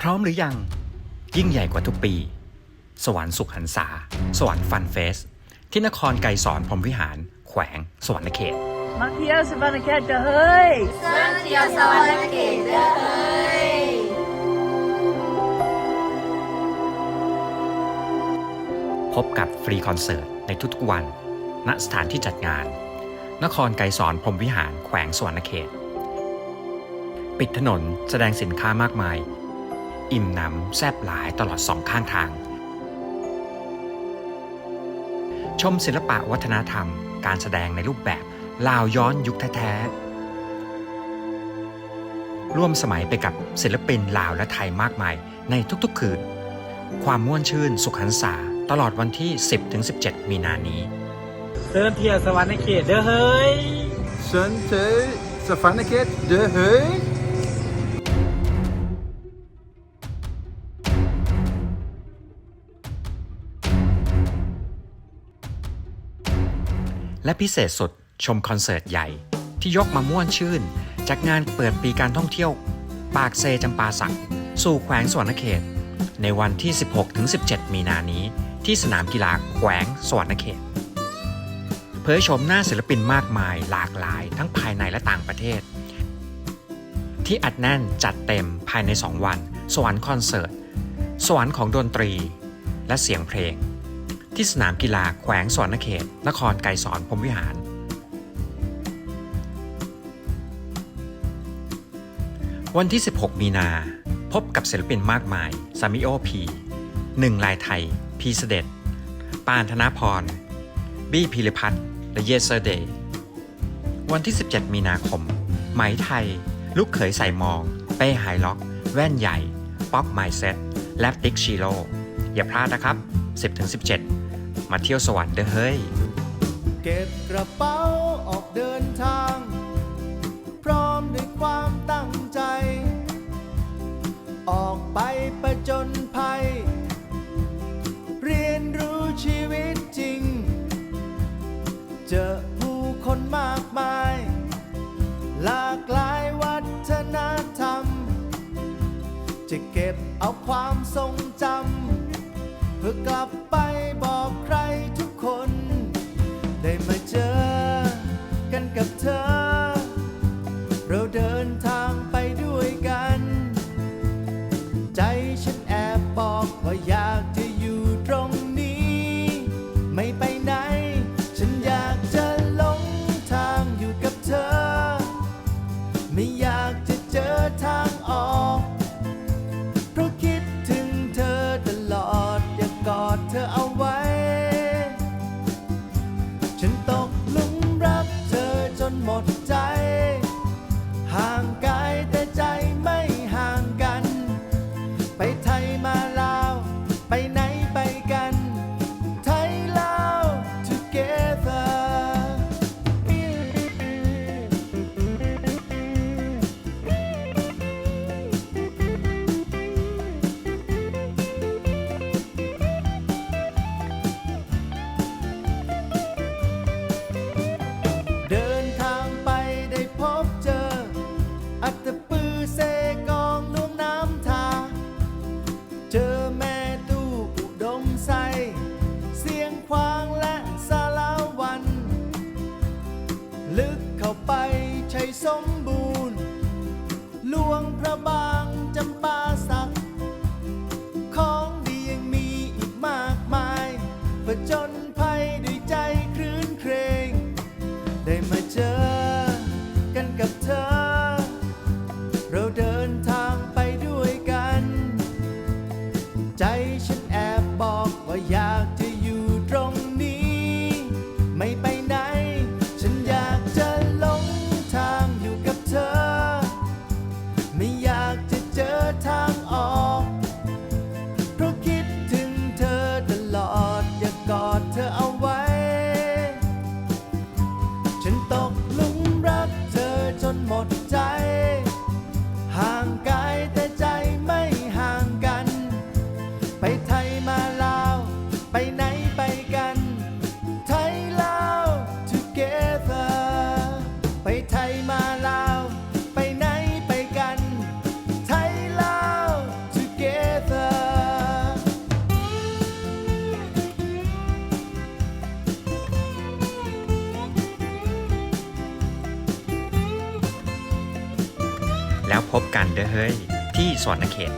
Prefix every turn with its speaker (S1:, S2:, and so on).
S1: พร้อมหรือยัง ยิ่งใหญ่กว่าทุกปี สวรรค์สุขหันษา สวรรค์ฟันเฟส ที่นครไกรสอนพรหมวิหาร แขวง สวรรณเขต
S2: มาเที่ยวสวรรณเขตเด้อเฮ้ย
S3: เสื้อเที่ยวสวรรค์เขตเด้อเฮ้ย
S1: พบกับฟรีคอนเสิร์ตในทุกๆวัน ณสถานที่จัดงาน นครไกรสอนพรหมวิหาร แขวงสวรรณเขต ปิดถนนแสดงสินค้ามากมาย อิ่มหนำแซบหลายตลอดสองข้างทาง ชมศิลปะวัฒนธรรม การแสดงในรูปแบบลาวย้อนยุคแท้ๆ ร่วมสมัยไปกับศิลปินลาวและไทยมากมายในทุกๆคืน ความม่วนชื่นสุขหันษาตลอดวันที่ 10-17 มีนานี้
S2: เดินเที่ยวสวรรค์เขตเด้อเฮ้ย
S4: Sun to Safanakit de Huy.
S1: และพิเศษสุดชมคอนเสิร์ตใหญ่ ที่ยกมาม่วนชื่น จากงานเปิดปีการท่องเที่ยว ปากเซจำปาสัก สู่แขวงสวรรณเขต ในวันที่ 16-17 มีนานี้ ที่สนามกีฬาแขวงสวรรณเขต เผยชมหน้าศิลปินมากมายหลากหลายทั้งภายในและต่างประเทศ ที่อัดแน่นจัดเต็มภายใน 2 วัน สวรรค์คอนเสิร์ต สวรรค์ของดนตรี และเสียงเพลง ที่สนามกีฬาแขวงสวรรณเขต นครไกรสอนพรมวิหาร วันที่ 16 มีนา พบกับศิลปินมากมายซามิโอพีหนึ่งลายไทย พีเสด็จ ปานธนาพร บี้พิริพัฒน์และเยเซอร์เดย์วันที่ 17 มีนาคม ไหมไทย ลูกเขยใส่มอง เป้ไฮล็อก แว่นใหญ่ ป๊อกไมเซ็ตและติ๊กชิโร่อย่าพลาดนะครับ 10-17 มาเที่ยวสวรรค์เด้อเฮ้ย
S5: เก็บกระเป๋าออกเดินทาง พร้อมด้วยความตั้งใจ ออกไปประจนภัย เรียนรู้ชีวิตจริง เจอผู้คนมากมาย หลากหลายวัฒนธรรม จะเก็บเอาความทรงจำเพื่อกลับไป เราเดินทางไป ลึ
S1: แล้วพบกันเด้อเฮ้ย ที่สวรรณเขต